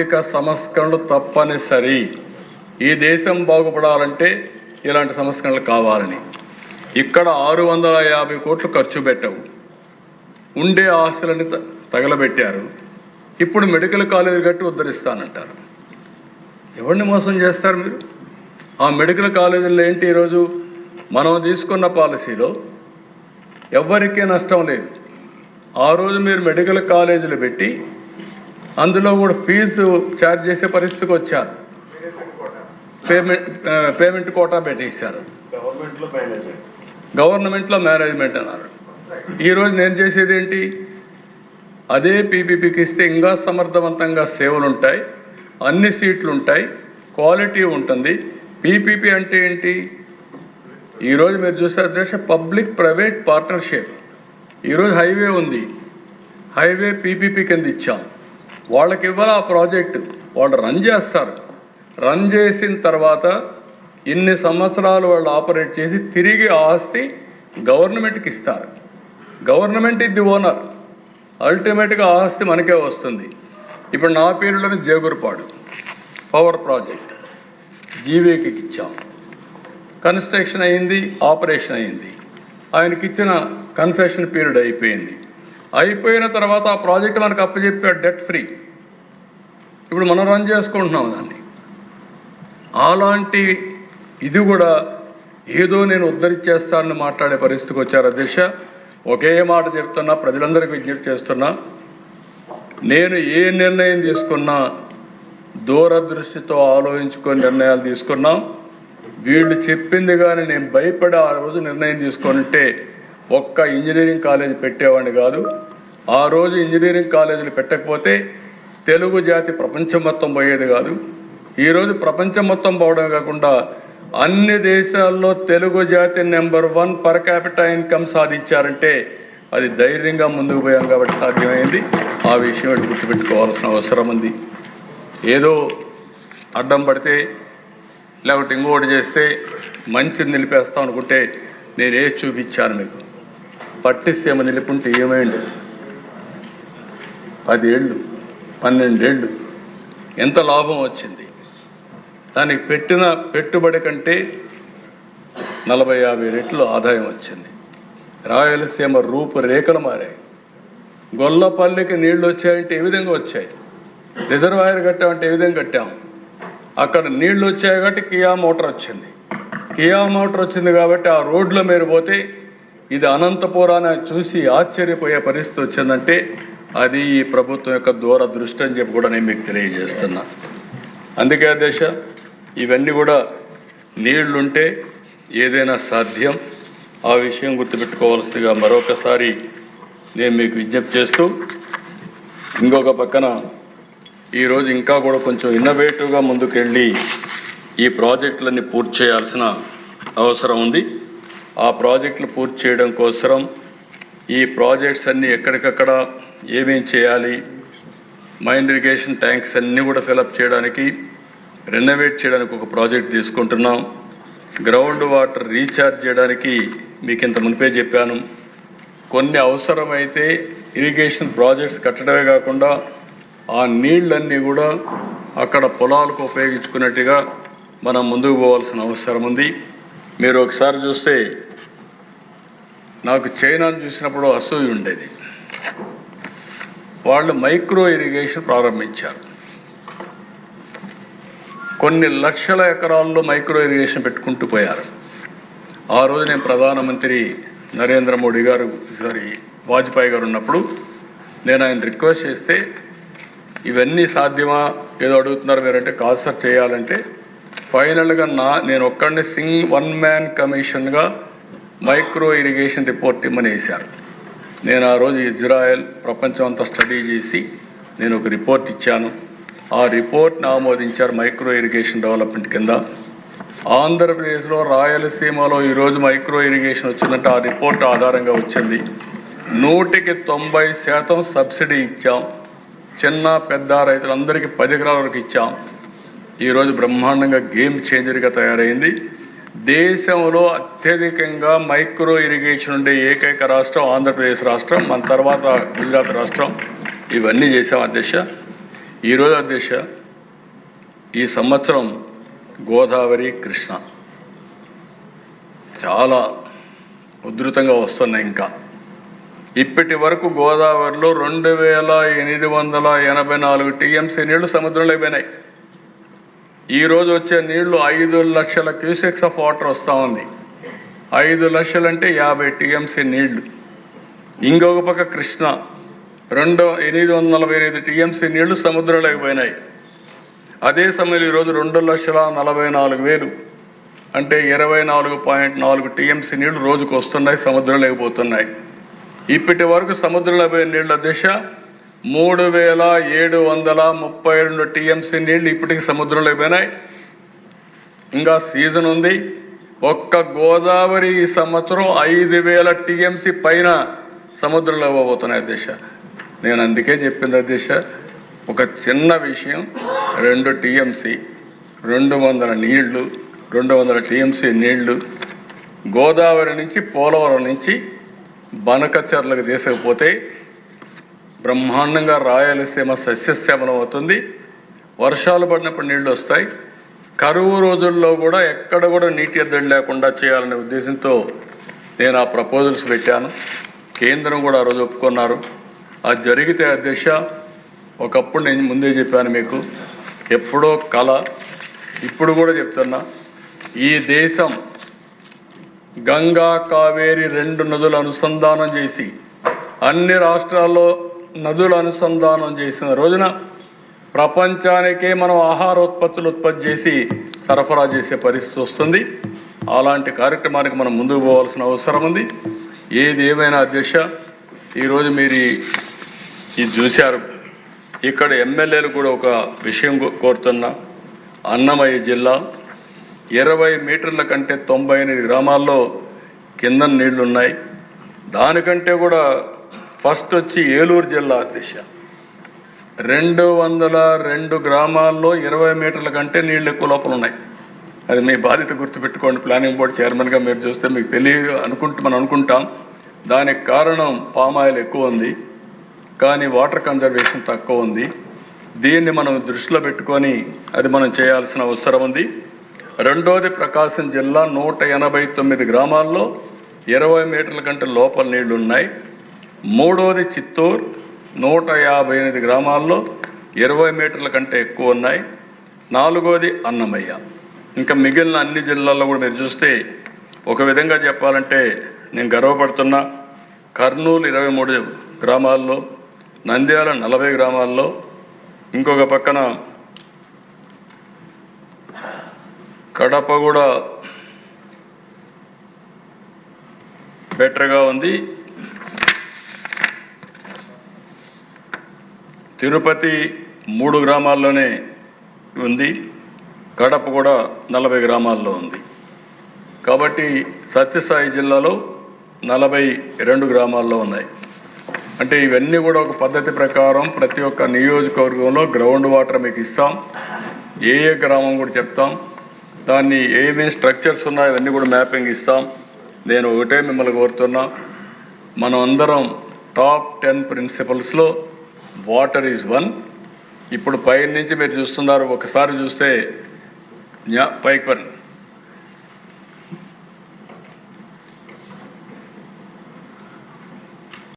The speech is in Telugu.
ఆర్థిక సంస్కరణలు తప్పనిసరి. ఈ దేశం బాగుపడాలంటే ఇలాంటి సంస్కరణలు కావాలని. ఇక్కడ ఆరు వందల యాభై కోట్లు ఖర్చు పెట్టవు. ఉండే ఆస్తులని త- తగలబెట్టారు. ఇప్పుడు మెడికల్ కాలేజీ కట్టి ఉద్ధరిస్తానంటారు. ఎవరిని మోసం చేస్తారు మీరు? ఆ మెడికల్ కాలేజీలో ఏంటి ఈరోజు? మనం తీసుకున్న పాలసీలో ఎవ్వరికీ నష్టం లేదు. ఆ రోజు మీరు మెడికల్ కాలేజీలు పెట్టి అందులో కూడా ఫీజు ఛార్జ్ చేసే పరిస్థితికి వచ్చారు. పేమెంట్ పేమెంట్ కోటా పెట్టేశారు. గవర్నమెంట్లో మేనేజ్మెంట్. గవర్నమెంట్లో మేనేజ్మెంట్ అన్నారు. ఈరోజు నేను చేసేది ఏంటి? అదే పీపీపీకి ఇస్తే ఇంకా సమర్థవంతంగా సేవలు ఉంటాయి అన్ని సీట్లు ఉంటాయి క్వాలిటీ ఉంటుంది. పీపీపీ అంటే ఏంటి? ఈరోజు మీరు చూసే అధ్యక్ష పబ్లిక్ ప్రైవేట్ పార్ట్నర్షిప్. ఈరోజు హైవే ఉంది. హైవే పీపీపీ కింద ఇచ్చాం. వాళ్ళకి ఇవ్వాలి ఆ ప్రాజెక్టు? వాళ్ళు రన్ చేస్తారు. రన్ చేసిన తర్వాత ఇన్ని సంవత్సరాలు వాళ్ళు ఆపరేట్ చేసి తిరిగి ఆస్తి గవర్నమెంట్కి ఇస్తారు. గవర్నమెంట్ ఇది ఓనర్. అల్టిమేట్గా ఆస్తి మనకే వస్తుంది. ఇప్పుడు నా పేరులోని జేగురుపాడు. Power project. జీవీకి ఇచ్చాం. కన్స్ట్రక్షన్ అయింది ఆపరేషన్ అయింది. ఆయనకి ఇచ్చిన కన్సెషన్ పీరియడ్ అయిపోయింది. అయిపోయిన తర్వాత ఆ ప్రాజెక్ట్ మనకు అప్పచెప్పాడు డెట్ ఫ్రీ. ఇప్పుడు మనం రన్ చేసుకుంటున్నాం దాన్ని. అలాంటి ఇది కూడా ఏదో నేను ఉద్ధరించేస్తానని మాట్లాడే పరిస్థితికి వచ్చారు అధ్యక్ష. ఒకే మాట చెప్తున్నా ప్రజలందరికీ విజ్ఞప్తి చేస్తున్నా. నేను ఏ నిర్ణయం తీసుకున్నా దూరదృష్టితో ఆలోచించుకొని నిర్ణయాలు తీసుకున్నాం. వీళ్ళు చెప్పింది కానీ నేను భయపడి ఆ రోజు నిర్ణయం తీసుకుంటే ఒక్క ఇంజనీరింగ్ కాలేజీ పెట్టేవాడిని కాదు. ఆ రోజు ఇంజనీరింగ్ కాలేజీలు పెట్టకపోతే తెలుగు జాతి ప్రపంచం మొత్తం పోయేది కాదు. ఈరోజు ప్రపంచం మొత్తం పోవడం కాకుండా అన్ని దేశాల్లో తెలుగు జాతి number one per capital income సాధించారంటే అది ధైర్యంగా ముందుకు పోయాం కాబట్టి సాధ్యమైంది. ఆ విషయం గుర్తుపెట్టుకోవాల్సిన అవసరం ఉంది. ఏదో అడ్డం పడితే లేకపోతే ఇంకోటి చేస్తే మంచిది నిలిపేస్తాం అనుకుంటే నేను ఏ చూపించాను మీకు? పట్టిసీమ నిలుపుంటే ఏమైంది? పదేళ్ళు పన్నెండేళ్ళు ఎంత లాభం వచ్చింది? దానికి పెట్టిన పెట్టుబడి కంటే నలభై యాభై రెట్లు ఆదాయం వచ్చింది. రాయలసీమ రూపురేఖలు మారాయి. గొల్లపల్లికి నీళ్ళు వచ్చాయంటే ఏ విధంగా వచ్చాయి? రిజర్వాయర్ కట్టామంటే ఏ విధంగా కట్టాము అక్కడ నీళ్ళు వచ్చాయి కాబట్టి కియా మోటార్ వచ్చింది. కియా మోటార్ వచ్చింది కాబట్టి ఆ రోడ్లో మీరు పోతే ఇది అనంతపురాన్ని చూసి ఆశ్చర్యపోయే పరిస్థితి వచ్చిందంటే అది ఈ ప్రభుత్వం యొక్క దూరదృష్టి అని చెప్పి కూడా నేను మీకు తెలియజేస్తున్నా. అందుకే దేశ ఇవన్నీ కూడా నీళ్ళుంటే ఏదైనా సాధ్యం. ఆ విషయం గుర్తుపెట్టుకోవాల్సిందిగా మరొకసారి నేను మీకు విజ్ఞప్తి చేస్తూ ఇంకొక పక్కన ఈరోజు ఇంకా కూడా కొంచెం ఇన్నోవేటివ్గా ముందుకెళ్ళి ఈ ప్రాజెక్టులన్నీ పూర్తి చేయాల్సిన అవసరం ఉంది. ఆ ప్రాజెక్టులు పూర్తి చేయడం కోసం ఈ ప్రాజెక్ట్స్ అన్నీ ఎక్కడికక్కడ ఏమేం చేయాలి? మైండ్ ఇరిగేషన్ ట్యాంక్స్ అన్నీ కూడా ఫిలప్ చేయడానికి రెనోవేట్ చేయడానికి ఒక ప్రాజెక్ట్ తీసుకుంటున్నాం. గ్రౌండ్ వాటర్ రీఛార్జ్ చేయడానికి మీకు ఇంత మునిపే చెప్పాను. కొన్ని అవసరమైతే ఇరిగేషన్ ప్రాజెక్ట్స్ కట్టడమే కాకుండా ఆ నీళ్ళన్నీ కూడా అక్కడ పొలాలకు ఉపయోగించుకున్నట్టుగా మనం ముందుకు పోవాల్సిన అవసరం ఉంది. మీరు ఒకసారి చూస్తే నాకు చైనాను చూసినప్పుడు అసూయి ఉండేది. వాళ్ళు మైక్రో ఇరిగేషన్ ప్రారంభించారు. కొన్ని లక్షల ఎకరాల్లో మైక్రో ఇరిగేషన్ పెట్టుకుంటూ పోయారు. ఆ రోజు నేను ప్రధానమంత్రి నరేంద్ర మోడీ గారు సారీ వాజ్పేయి గారు ఉన్నప్పుడు నేను ఆయన రిక్వెస్ట్ చేస్తే ఇవన్నీ సాధ్యమా? ఏదో అడుగుతున్నారు మీరంటే కాదు సార్ చేయాలంటే ఫైనల్గా నా నేను ఒక్కడిని సింగ్ వన్ మ్యాన్ కమిషన్గా మైక్రో ఇరిగేషన్ రిపోర్ట్ ఇమ్మని వేశారు నేను ఆ రోజు ఇజ్రాయెల్ ప్రపంచం అంతా స్టడీ చేసి నేను ఒక రిపోర్ట్ ఇచ్చాను. ఆ రిపోర్ట్ని ఆమోదించారు మైక్రో ఇరిగేషన్ డెవలప్మెంట్ కింద. ఆంధ్రప్రదేశ్లో రాయలసీమలో ఈరోజు మైక్రో ఇరిగేషన్ వచ్చిందంటే ఆ రిపోర్ట్ ఆధారంగా వచ్చింది. నూటికి తొంభై శాతం సబ్సిడీ ఇచ్చాం. చిన్న పెద్ద రైతులందరికీ పది ఎకరాల వరకు ఇచ్చాం. ఈరోజు బ్రహ్మాండంగా గేమ్ చేంజర్గా తయారైంది. దేశంలో అత్యధికంగా మైక్రో ఇరిగేషన్ ఉండే ఏకైక రాష్ట్రం ఆంధ్రప్రదేశ్ రాష్ట్రం మన తర్వాత గుజరాత్ రాష్ట్రం. ఇవన్నీ చేసాం అధ్యక్ష. ఈరోజు అధ్యక్ష ఈ సంవత్సరం గోదావరి కృష్ణ. చాలా ఉధృతంగా వస్తున్నాయి ఇంకా. ఇప్పటి వరకు గోదావరిలో రెండు వేల ఎనిమిది వందల ఎనభై నాలుగు టీఎంసీ నీళ్ళు సముద్రంలో అయిపోయినాయి ఈ రోజు వచ్చే నీళ్ళు ఐదు లక్షల క్యూసెక్స్ ఆఫ్ వాటర్ వస్తూ ఉంది. ఐదు లక్షలంటే యాభై టీఎంసీ నీళ్ళు. ఇంకొక పక్క కృష్ణ. రెండు ఎనిమిది వందల నలభై ఎనిమిది టీఎంసీ నీళ్ళు సముద్రంలోకి పోయినాయి. అదే సమయంలో ఈరోజు రెండు లక్షల నలభై నాలుగు వేలు అంటే ఇరవై నాలుగు పాయింట్ నాలుగు టీఎంసీ నీళ్ళు రోజుకు వస్తున్నాయి సముద్రంలోకి పోతున్నాయి. ఇప్పటి వరకు సముద్రంలో పోయిన నీళ్ళ దిశ మూడు వేల ఏడు వందల ముప్పై రెండు టీఎంసీ నీళ్ళు ఇప్పటికి సముద్రంలో పోయినాయి. ఇంకా సీజన్ ఉంది. ఒక్క గోదావరి ఈ సంవత్సరం ఐదు వేల టీఎంసీ పైన సముద్రంలో పోతున్నాయి దిశ నేను అందుకే చెప్పింది దిశ ఒక చిన్న విషయం రెండు టీఎంసీ రెండు వందల నీళ్ళు రెండు వందల టీఎంసీ నీళ్ళు గోదావరి నుంచి పోలవరం నుంచి బనకచర్లకు తీసుకుపోతే బ్రహ్మాండంగా రాయలసీమ సస్యశ్యామలం అవుతుంది. వర్షాలు పడినప్పుడు నీళ్ళు వస్తాయి. కరువు రోజుల్లో కూడా ఎక్కడ కూడా నీటి ఎద్దడి లేకుండా చేయాలనే ఉద్దేశంతో నేను ఆ ప్రపోజల్స్ పెట్టాను. కేంద్రం కూడా ఆ రోజు ఒప్పుకున్నారు. అది జరిగితే అధ్యక్ష ఒకప్పుడు నేను ముందే చెప్పాను మీకు. ఎప్పుడో కళ ఇప్పుడు కూడా చెప్తున్నా. ఈ దేశం గంగా కావేరి రెండు నదులు అనుసంధానం చేసి అన్ని రాష్ట్రాల్లో నదుల అనుసంధానం చేసిన రోజున ప్రపంచానికే మనం ఆహారోత్పత్తులు ఉత్పత్తి చేసి సరఫరా చేసే పరిస్థితి వస్తుంది. అలాంటి కార్యక్రమానికి మనం ముందుకు పోవాల్సిన అవసరం ఉంది. ఏది ఏమైనా అధ్యక్ష ఈరోజు మీరు ఈ- ఇది చూశారు. ఇక్కడ ఎమ్మెల్యేలు కూడా ఒక విషయం కో- కోరుతున్నా. అన్నమయ్య జిల్లా ఇరవై మీటర్ల కంటే తొంభై ఎనిమిది గ్రామాల్లో కింద నీళ్ళున్నాయి. దానికంటే కూడా ఫస్ట్ వచ్చి ఏలూరు జిల్లా అధ్యక్ష. రెండు వందల రెండు గ్రామాల్లో ఇరవై మీటర్ల కంటే నీళ్ళు ఎక్కువ లోపల ఉన్నాయి. అది మీ బాధ్యత గుర్తుపెట్టుకోండి. ప్లానింగ్ బోర్డు చైర్మన్గా మీరు చూస్తే మీకు తెలియదు అనుకుంటూ మనం అనుకుంటాం. దానికి కారణం పామాయిల్ ఎక్కువ ఉంది. కానీ వాటర్ కన్జర్వేషన్ తక్కువ ఉంది. దీన్ని మనం దృష్టిలో పెట్టుకొని అది మనం చేయాల్సిన అవసరం ఉంది. రెండోది ప్రకాశం జిల్లా నూట ఎనభై తొమ్మిది గ్రామాల్లో ఇరవై మీటర్ల కంటే లోపల నీళ్ళు ఉన్నాయి. మూడోది చిత్తూరు. నూట యాభై ఎనిమిది గ్రామాల్లో ఇరవై మీటర్ల కంటే ఎక్కువ ఉన్నాయి. నాలుగోది అన్నమయ్య. ఇంకా మిగిలిన అన్ని జిల్లాల్లో కూడా మీరు చూస్తే ఒక విధంగా చెప్పాలంటే నేను గర్వపడుతున్నా. కర్నూలు ఇరవై మూడు గ్రామాల్లో నంద్యాల నలభై గ్రామాల్లో ఇంకొక పక్కన కడప కూడా బెటర్గా ఉంది. తిరుపతి మూడు గ్రామాల్లోనే ఉంది. కడప కూడా నలభై గ్రామాల్లో ఉంది. కాబట్టి సత్యసాయి జిల్లాలో నలభై రెండు గ్రామాల్లో ఉన్నాయి. అంటే ఇవన్నీ కూడా ఒక పద్ధతి ప్రకారం ప్రతి ఒక్క నియోజకవర్గంలో గ్రౌండ్ వాటర్ మీకు ఇస్తాం. ఏ ఏ గ్రామం కూడా చెప్తాం. దాన్ని ఏమేమి స్ట్రక్చర్స్ ఉన్నాయో అవన్నీ కూడా మ్యాపింగ్ ఇస్తాం. నేను ఒకటే మిమ్మల్ని కోరుతున్నా. మనం అందరం టాప్ టెన్ ప్రిన్సిపల్స్లో వాటర్ ఈజ్ వన్. ఇప్పుడు పై నుంచి మీరు చూస్తున్నారు ఒకసారి చూస్తే పైకి పని